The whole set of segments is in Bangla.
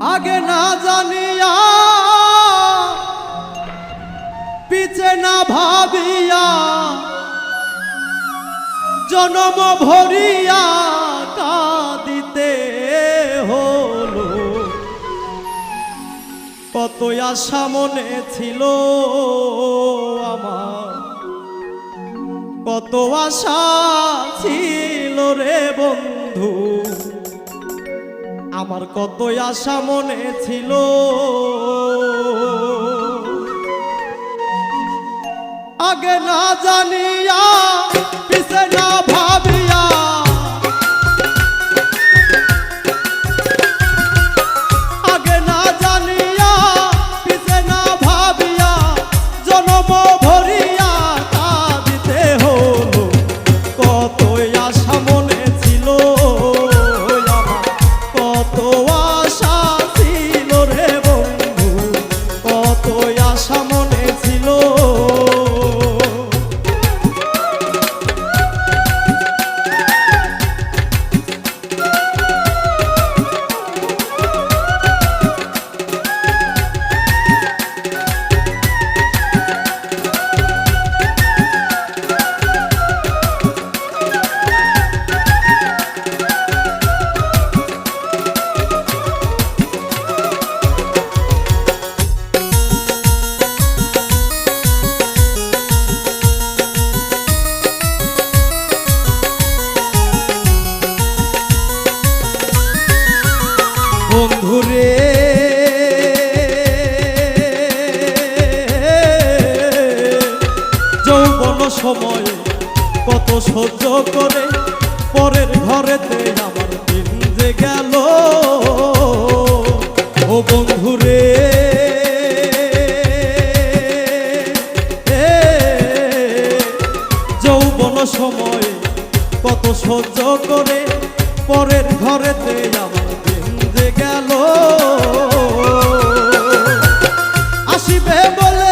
আগে না জানিয়া পিছে না ভাবিয়া জনম ভরিয়া কাঁদিতে হলো। কত আশা মনে ছিল আমার। কত আশা ছিল রে বন্ধু। আমার কত আশা মনে ছিল। আগে না জানিয়া পিছে না ভাবিয়া সময় কত সহ্য করে, পরের ঘরেতে আমার দিন যে গেল। ও বন্ধুরে যৌবন সময় কত সহ্য করে, পরের ঘরেতে আমার দিন যে গেল। আসিবে বলে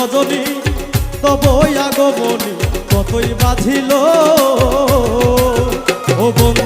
রজনী তবই আগমনী কতই বাঁধিল। ও বন্ধুরে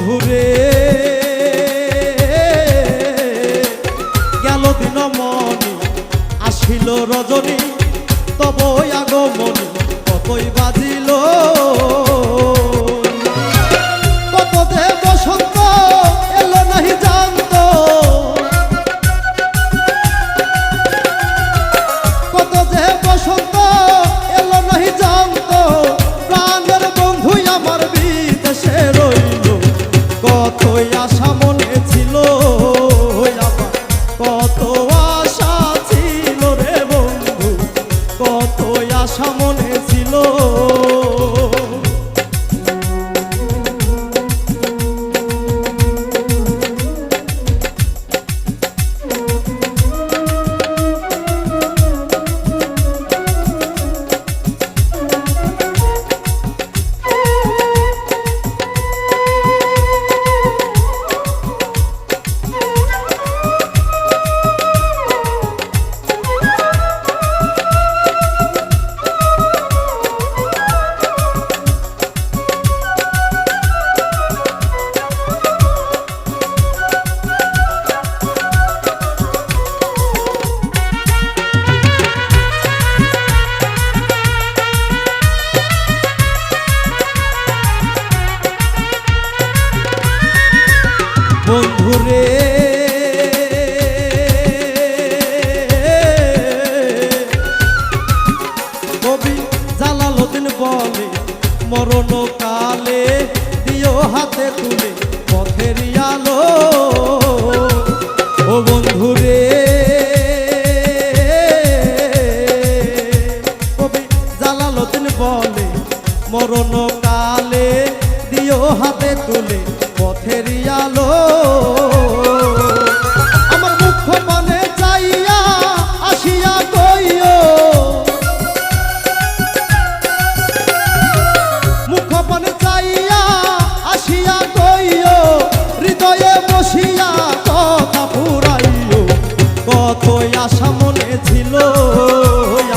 কত আশা মনে ছিল?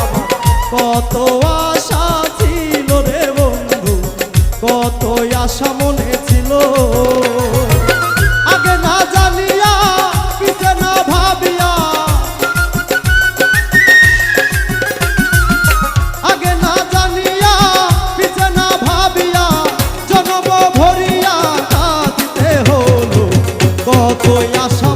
আমার কত আশা ছিল রে বন্ধু, কত আশা মনে ছিল। আগে না জানিয়া, পিছে না ভাবিয়া। আগে না জানিয়া, পিছে ভাবিয়া, জনম ভরিয়া কাঁদিতে হলো। কত আশা